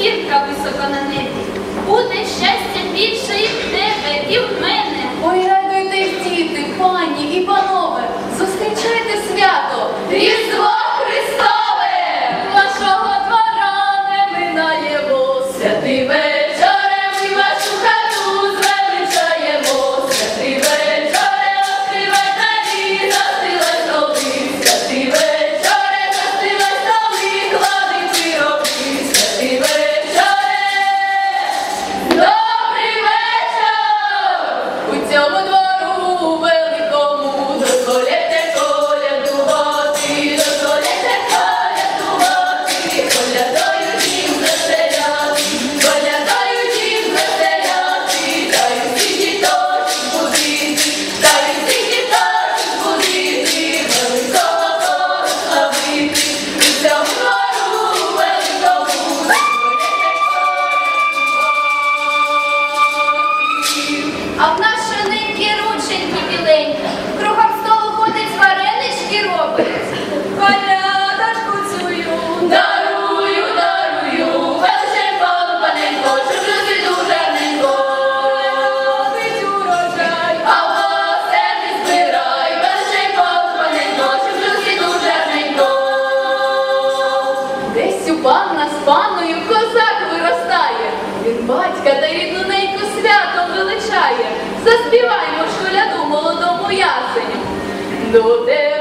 зірка високо на небі. Буде щастя більше і в тебе, і в мене. Ой, радуйтесь, діти, пані і панове, зустрічайте свято, Різдво Христове! Нашого двора не минаємо, святий а в нас шаненькі рученькі біленькі, кругом столу ходить варенички робить. Порядочку цюю, дарую, дарую, вечір паненько, чужити дуже ненько. Ти урожай, а все не збирай, вечір паненько, чужити дуже ненько. Десь у панна з паною козак виростає, він батька та рідну неї святом величає. Заспіваймо школяду молодому ясеню. До тебе